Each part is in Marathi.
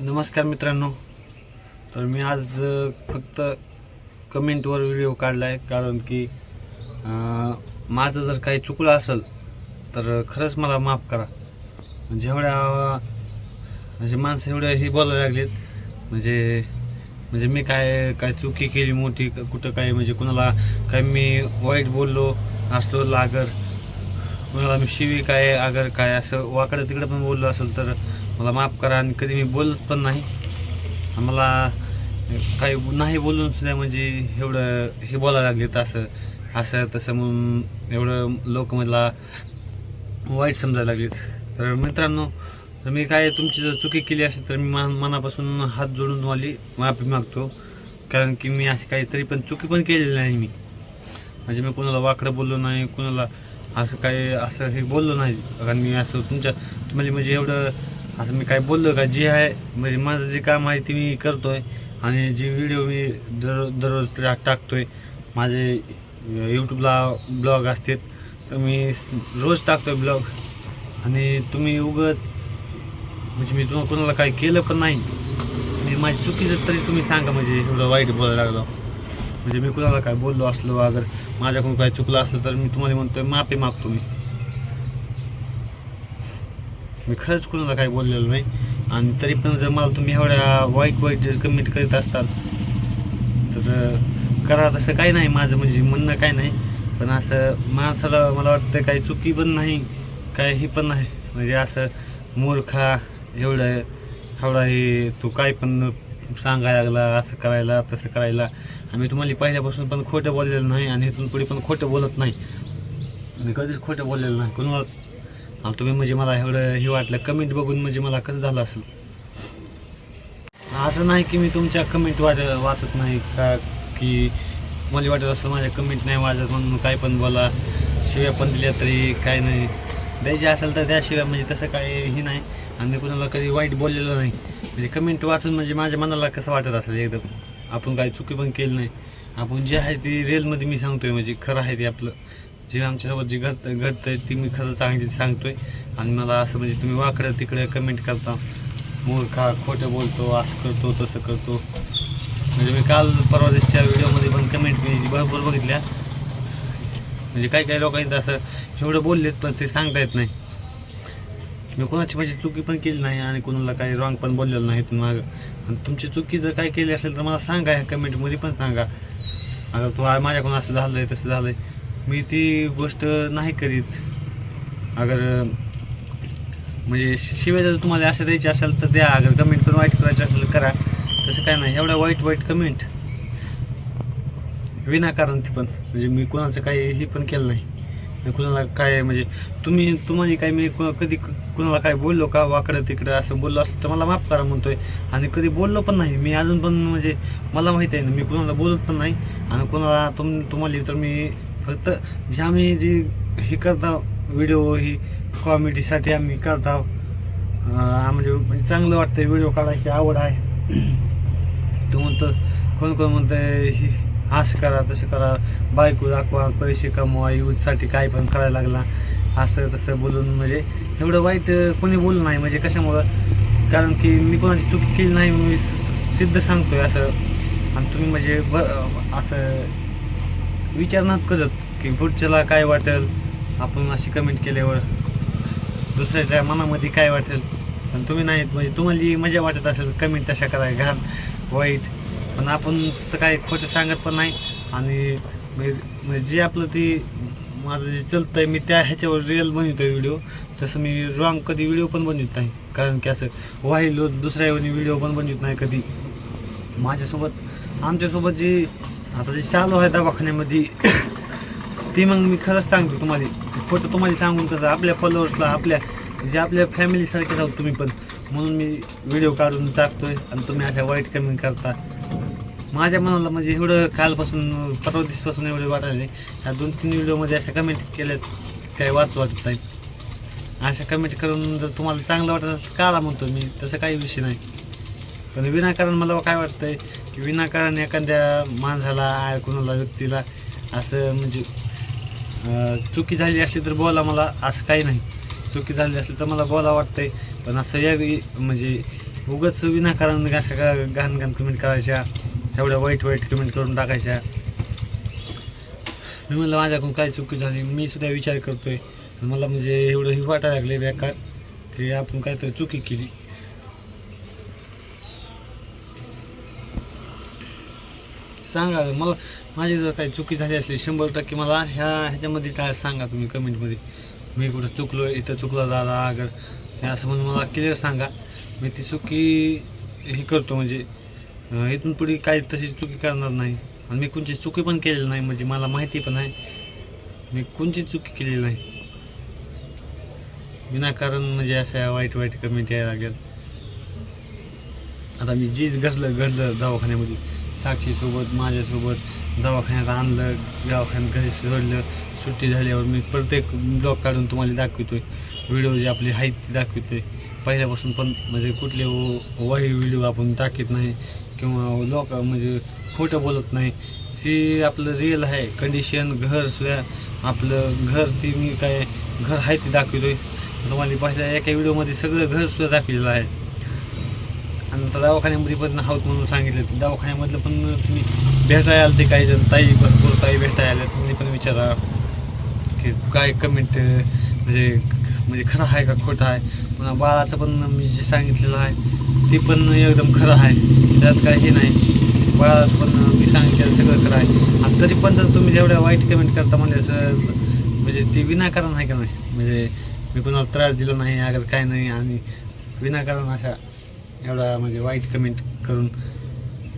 नमस्कार मित्रांनो. तर मी आज फक्त कमेंटवर व्हिडिओ काढला आहे कारण की माझं जर काही चुकलं असेल तर खरंच मला माफ करा. म्हणजे एवढ्या म्हणजे माणसं एवढ्या ही बोलायला लागलीत. म्हणजे म्हणजे मी काय काय चुकी केली मोठी कुठं काय म्हणजे कुणाला काय मी वाईट बोललो असतो लागर कुणाला मी शिवी काय अगर काय असं वाकडं तिकडं पण बोललो असेल तर मला माफ करा आणि कधी मी बोलत पण नाही. मला काही नाही बोलून सुद्धा म्हणजे एवढं हे बोलायला लागलेत असं असं तसं म्हणून एवढं लोक मला वाईट समजायला लागलेत. तर मित्रांनो तर मी काय तुमची जर चुकी केली असेल तर मी मा मनापासून हात जोडून तुम्हाला माफी मागतो. कारण की मी अशी काहीतरी पण चुकी पण केलेली नाही मी. म्हणजे मी कोणाला वाकडं बोललो नाही कोणाला असं काही असं हे बोललो नाही. कारण मी असं तुमच्या तुम्हाला म्हणजे एवढं असं मी काय बोललो का? जे आहे म्हणजे माझं जे काम आहे ते मी करतोय आणि जे व्हिडिओ मी दररोज दररोज टाकतोय माझे यूट्यूबला ब्लॉग असतात तर मी रोज टाकतोय ब्लॉग आणि तुम्ही उगत म्हणजे मी तुम्हाला कोणाला काही केलं पण नाही. म्हणजे माझी चुकीचं तरी तुम्ही सांगा म्हणजे एवढं वाईट बोलायला लागलो. म्हणजे मी कुणाला काय बोललो असलो अगर माझ्याकडून काय चुकलं असलं तर मी तुम्हाला म्हणतोय माफी मागतो मी. मी खरंच कुणाला काही बोललेलो नाही. आणि तरी पण जर मला तुम्ही एवढ्या वाईट वाईट जर कमेंट करीत असतात तर करा. तसं काही नाही माझं म्हणजे म्हणणं काय नाही. पण असं माणसाला मला वाटतं काही चुकी पण नाही काही पण नाही. म्हणजे असं मूर्खा एवढं एवढा हे तू काय पण सांगायला लागला असं करायला तसं करायला. आम्ही तुम्हाला पहिल्यापासून पण खोटं बोललेलं नाही आणि इथून पुढे पण खोटं बोलत नाही. मी कधीच खोटं बोललेलं नाही. कोणालाच आणि तुम्ही म्हणजे मला एवढं हे वाटलं कमेंट बघून म्हणजे मला कसं झालं असेल? असं नाही की मी तुमच्या कमेंट वाच वाचत नाही का की मला वाटत असं माझ्या कमेंट नाही वाचत म्हणून काय पण बोला शिव्या पण दिल्या तरी काय नाही. द्यायची असेल तर त्याशिवाय म्हणजे तसं काही हे नाही. आणि मी कुणाला कधी वाईट बोललेलं नाही. म्हणजे कमेंट वाचून म्हणजे माझ्या मनाला कसं वाटत असेल एकदम? आपण काही चुकी पण केली नाही. आपण जे आहे ती रेलमध्ये मी सांगतोय म्हणजे खरं आहे ते आपलं. जे आमच्यासोबत जे घडतं आहे ती मी खरं चांगली सांगतोय. आणि मला असं म्हणजे तुम्ही वाकडं तिकडं कमेंट करता. मूर्खा खोटं बोलतो असं करतो तसं करतो. म्हणजे मी काल परवा दिवशीच्या व्हिडिओमध्ये पण कमेंट मी भरपूर बघितल्या. म्हणजे काही काही लोकांनी तर असं एवढं बोललेत पण ते सांगता येत नाही. मी कोणाची माझी चुकी पण केली नाही आणि कोणाला काही रॉंग पण बोललेलं नाही इथून मागं. आणि तुमची चुकी जर काय केली असेल तर मला सांगा ह्या कमेंटमध्ये पण सांगा. अगं तू माझ्याकडून असं झालं आहे तसं झालं आहे मी ती गोष्ट नाही करीत. अगर म्हणजे शिवाय जर तुम्हाला असं द्यायची असेल तर द्या. अगर कमेंट पण वाईट करायची असेल करा. तसं काय नाही. एवढ्या वाईट वाईट कमेंट विनाकारण ती पण. म्हणजे मी कोणाचं काही हे पण केलं नाही. मी कुणाला काय म्हणजे तुम्ही तुम्हाला काय मी कधी क- कुणाला काय बोललो का वाकडं तिकडं असं बोललो असलं तर मला माफ करा म्हणतोय. आणि कधी बोललो पण नाही. मी अजून पण म्हणजे मला माहीत आहे ना मी कुणाला बोलत पण नाही. आणि कुणाला तुम तुम्हाला तर मी फक्त जे आम्ही जी हे करता व्हिडिओ ही कॉमेडीसाठी आम्ही करता. म्हणजे म्हणजे चांगलं वाटतं व्हिडिओ काढायची आवड आहे. तू म्हणतो कोण कोण म्हणतं असं करा तसं करा बायको दाखवा पैसे कमवा यूजसाठी काय पण करायला लागला. असं तसं बोलून म्हणजे एवढं वाईट कोणी बोललं नाही म्हणजे कशामुळं? कारण की मी कोणाची चुकी केली नाही म्हणून मी सिद्ध सांगतोय असं. आणि तुम्ही म्हणजे ब असं विचार करत की पुढच्याला काय वाटेल? आपण अशी कमेंट केल्यावर दुसऱ्याच्या मनामध्ये काय वाटेल? पण तुम्ही नाहीत म्हणजे तुम्हाला जी मजा वाटत असेल कमेंट तशा करा. घाण वाईट. पण आपण तसं काय खोटं सांगत पण नाही. आणि म्हणजे, म्हणजे जे आपलं ती माझं जे चालतंय मी त्या ह्याच्यावर रिअल आहे व्हिडिओ तसं मी रॉंग कधी व्हिडिओ पण बनवत नाही. कारण की असं वाहिलो दुसऱ्या व्हिडिओ पण बनवत नाही कधी. माझ्यासोबत आमच्यासोबत जी आता जे चालू आहे दवाखान्यामध्ये ते मग मी खरंच सांगतो तुम्हाला. फोटो तुम्हाला सांगून कसं आपल्या फॉलोअर्सला आपल्या जे आपल्या फॅमिलीसारखे राहू तुम्ही पण. म्हणून मी व्हिडिओ काढून टाकतोय आणि तुम्ही अशा वाईट कमेंट करता. माझ्या मनाला म्हणजे एवढं कालपासून परवा दिसपासून एवढे वाटायले. ह्या दोन तीन व्हिडिओमध्ये अशा कमेंट केल्यात काही वाचू वाटत नाही. अशा कमेंट करून जर तुम्हाला चांगलं वाटत असेल काला म्हणतो मी. तसं काही विषय नाही. पण विनाकारण मला काय वाटतंय की विनाकारण एखाद्या माणसाला कुणाला व्यक्तीला असं म्हणजे चुकी झाली असली तर बोला मला असं काही नाही. चुकी झाली असली तर मला बोला वाटतंय. पण असं या म्हणजे उगच विनाकारण अशा घाण घाण कमेंट करायच्या एवढ्या वाईट वाईट कमेंट करून टाकायच्या. मी म्हणलं माझ्याकडून काय चुकी झाली मी सुद्धा विचार करतोय. मला म्हणजे एवढं हे वाटायला लागले बेकार की आपण काहीतरी चुकी केली. सांगा मला माझी जर काही चुकी झाली असली शंभर टक्के मला ह्या ह्याच्यामध्ये काय सांगा तुम्ही कमेंटमध्ये. मी कुठं चुकलो इथं चुकला दादा अगर हे असं म्हणून मला क्लिअर सांगा. मी ती चुकी हे करतो म्हणजे इथून पुढे काही तशी चुकी करणार नाही. आणि मी कोणची चुकी पण केलेली नाही म्हणजे मला माहिती पण आहे. मी कोणची चुकी केलेली नाही. विनाकारण म्हणजे अशा वाईट वाईट कमेंट यायला लागेल आता मी जीच घडलं घडलं दवाखान्यामध्ये. साक्षीसोबत माझ्यासोबत दवाखान्यात आणलं दवाखान्यात घरी सोडलं. सुट्टी झाल्यावर मी प्रत्येक ब्लॉग काढून तुम्हाला दाखवतोय. व्हिडिओ जे आपले आहेत ते दाखवतोय. पहिल्यापासून पण म्हणजे कुठले वाईट व्हिडिओ आपण टाकत नाही किंवा लोक म्हणजे खोटं बोलत नाही. ते आपलं रिअल आहे कंडिशन घर सुद्धा आपलं घर ते मी काय घर आहे ते दाखवतोय. तुम्हाला पहिल्या एका व्हिडिओमध्ये सगळं घर सुद्धा दाखवलेलं आहे. आणि आता दवाखान्यामध्ये पण आहोत म्हणून सांगितलं. दवाखान्यामधलं पण तुम्ही भेटायला आलं ते काही जण. ताई भरपूर ताई भेटायला आल्या. तुम्ही पण विचारा. की काय कमेंट म्हणजे म्हणजे खरं आहे का खोटं आहे? पुन्हा बाळाचं पण मी जे सांगितलेलं आहे ते पण एकदम खरं आहे. त्यात काही हे नाही. बाळाचं पण मी सांगितलेलं सगळं खरं आहे. आणि तरी पण जर तुम्ही जेवढ्या वाईट कमेंट करता म्हणजे असं म्हणजे ते विनाकारण आहे का नाही? म्हणजे मी कोणाला त्रास दिला नाही अगर काय नाही आणि विनाकारण अशा एवढा म्हणजे वाईट कमेंट करून.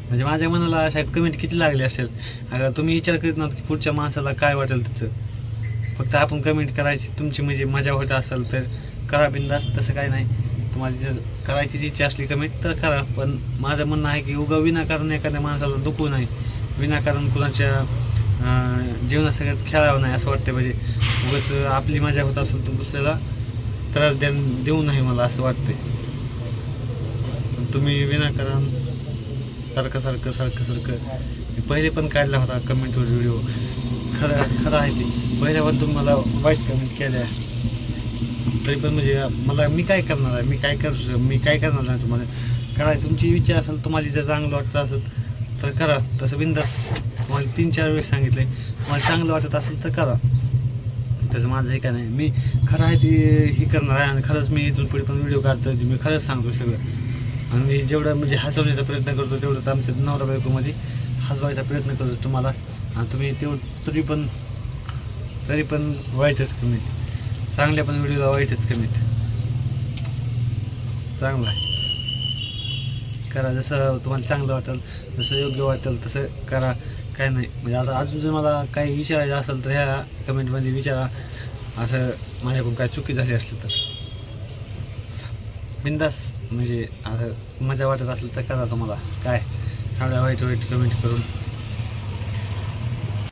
म्हणजे माझ्या मनाला अशा कमेंट किती लागले असेल? अगर तुम्ही विचार करीत नव्हतं की पुढच्या माणसाला काय वाटेल त्याचं फक्त आपण कमेंट करायची तुमची म्हणजे मजा होत असेल तर करा बिंदास तसं काही नाही. तुम्हाला जर करायची जी इच्छा असली कमेंट तर करा पण माझं म्हणणं आहे की उगा विनाकारण एखाद्या माणसाला दुखू नाही विनाकारण कुणाच्या अं, जीवनासगळ्यात खेळावं नाही असं वाटतं म्हणजे. उगाच आपली मजा होत असेल तर दुसऱ्याला त्रास द्या देऊ नाही मला असं वाटतंय. तुम्ही विनाकारण सारखं सारखं सारखं सारखं पहिले पण काढला होता कमेंटवर व्हिडिओ खरं खरं आहे ते. पहिल्यावर तुम्ही मला वाईट कमेंट केल्या. तरी पण म्हणजे मला मी काय करणार आहे? मी काय करू मी काय करणार नाही तुम्हाला? करा तुमची विचार असेल तुम्हाला जर चांगलं वाटत असेल तर करा. तसं बिंदास तुम्हाला तीन चार वेळेस सांगितले मला चांगलं वाटत असेल तर करा. तसं माझं हे काय नाही मी खरं आहे ते हे करणार आहे आणि खरंच मी इथून पुढे पण व्हिडिओ काढतो मी खरंच सांगतो सगळं. आणि मी जेवढं म्हणजे हसवण्याचा प्रयत्न करतो तेवढं तर आमच्या नवरा बायकोमध्ये हसवायचा प्रयत्न करतो तुम्हाला. आणि तुम्ही तेवढं तरी पण तरी पण वाईटच कमेंट चांगल्या पण व्हिडिओला वाईटच कमेंट चांगला आहे. करा जसं तुम्हाला चांगलं वाटेल जसं योग्य वाटेल तसं करा. काय नाही. म्हणजे आता अजून जर मला काही विचारायचं असेल तर ह्या कमेंटमध्ये विचारा. असं माझ्याकडून काय चुकी झाली असली तर. बिंदास म्हणजे असं मजा वाटत असेल तर करा तुम्हाला. काय? एवढ्या वाईट वाईट कमेंट करून.